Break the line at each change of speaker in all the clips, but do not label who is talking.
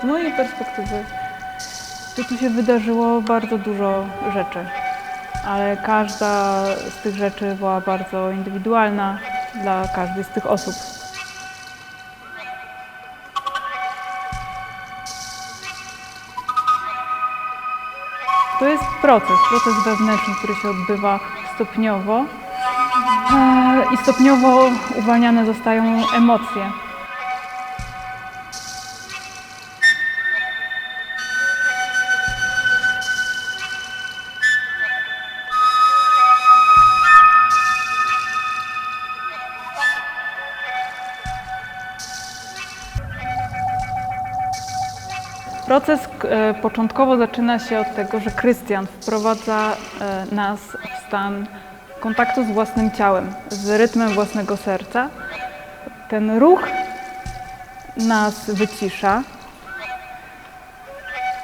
Z mojej perspektywy to tu się wydarzyło bardzo dużo rzeczy, ale każda z tych rzeczy była bardzo indywidualna dla każdej z tych osób. To jest proces, proces wewnętrzny, który się odbywa stopniowo e, i stopniowo uwalniane zostają emocje. Proces e, początkowo zaczyna się od tego, że Krystian wprowadza e, nas w stan kontaktu z własnym ciałem, z rytmem własnego serca. Ten ruch nas wycisza,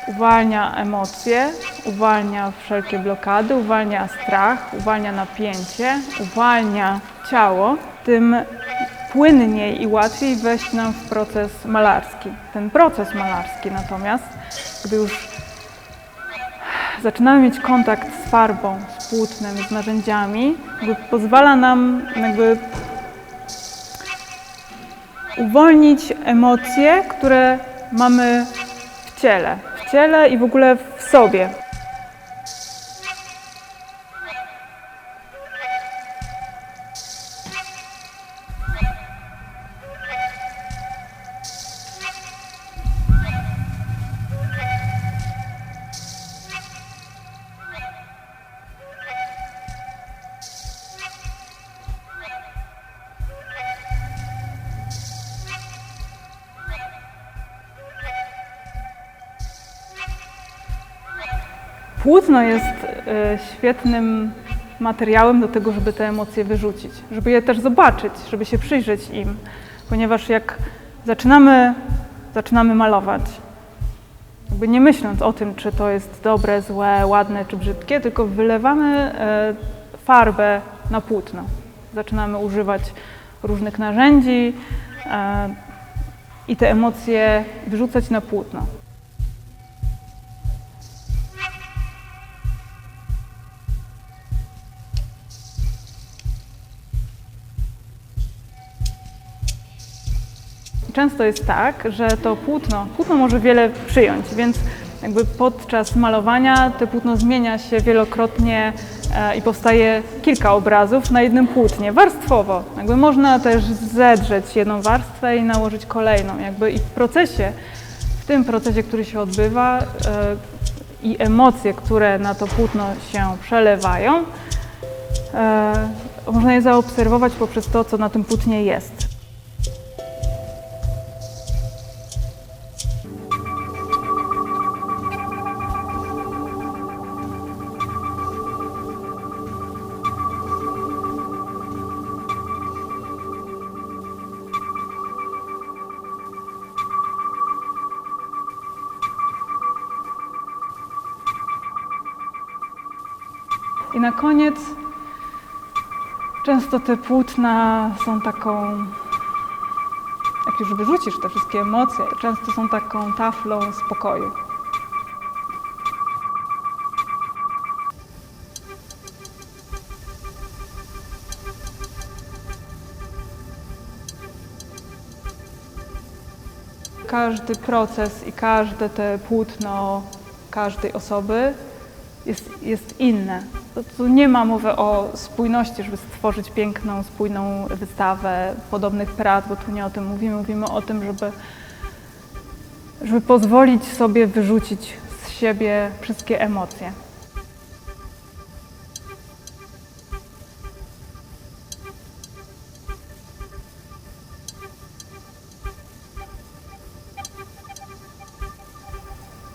uwalnia emocje, uwalnia wszelkie blokady, uwalnia strach, uwalnia napięcie, uwalnia ciało. Tym płynniej i łatwiej wejść nam w proces malarski. Ten proces malarski natomiast, gdy już zaczynamy mieć kontakt z farbą, z płótnem, z narzędziami, pozwala nam jakby uwolnić emocje, które mamy w ciele, w ciele i w ogóle w sobie. Płótno jest e, świetnym materiałem do tego, żeby te emocje wyrzucić, żeby je też zobaczyć, żeby się przyjrzeć im, ponieważ jak zaczynamy, zaczynamy malować, jakby nie myśląc o tym, czy to jest dobre, złe, ładne czy brzydkie, tylko wylewamy e, farbę na płótno. Zaczynamy używać różnych narzędzi e, i te emocje wyrzucać na płótno. Często jest tak, że to płótno, płótno może wiele przyjąć, więc jakby podczas malowania to płótno zmienia się wielokrotnie e, i powstaje kilka obrazów na jednym płótnie, warstwowo. Jakby można też zedrzeć jedną warstwę i nałożyć kolejną. Jakby i w procesie, w tym procesie, który się odbywa e, i emocje, które na to płótno się przelewają, e, można je zaobserwować poprzez to, co na tym płótnie jest. I na koniec często te płótna są taką, jak już wyrzucisz te wszystkie emocje, często są taką taflą spokoju. Każdy proces i każde te płótno każdej osoby jest, jest inne. To, tu nie ma mowy o spójności, żeby stworzyć piękną, spójną wystawę podobnych prac, bo tu nie o tym mówimy. Mówimy o tym, żeby, żeby pozwolić sobie wyrzucić z siebie wszystkie emocje.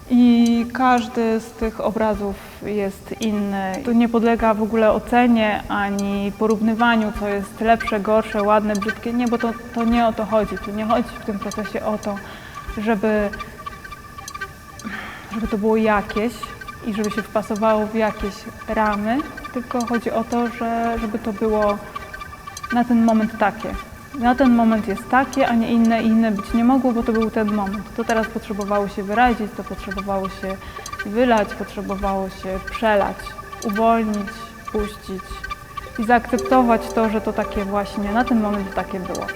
I każdy z tych obrazów jest inny. Tu nie podlega w ogóle ocenie ani porównywaniu, co jest lepsze, gorsze, ładne, brzydkie. Nie, bo to, to nie o to chodzi. Tu nie chodzi w tym procesie o to, żeby, żeby to było jakieś i żeby się wpasowało w jakieś ramy, tylko chodzi o to, że, żeby to było na ten moment takie. Na ten moment jest takie, a nie inne, i inne być nie mogło, bo to był ten moment. To teraz potrzebowało się wyrazić, to potrzebowało się wylać, potrzebowało się przelać, uwolnić, puścić i zaakceptować to, że to takie właśnie na ten moment takie było.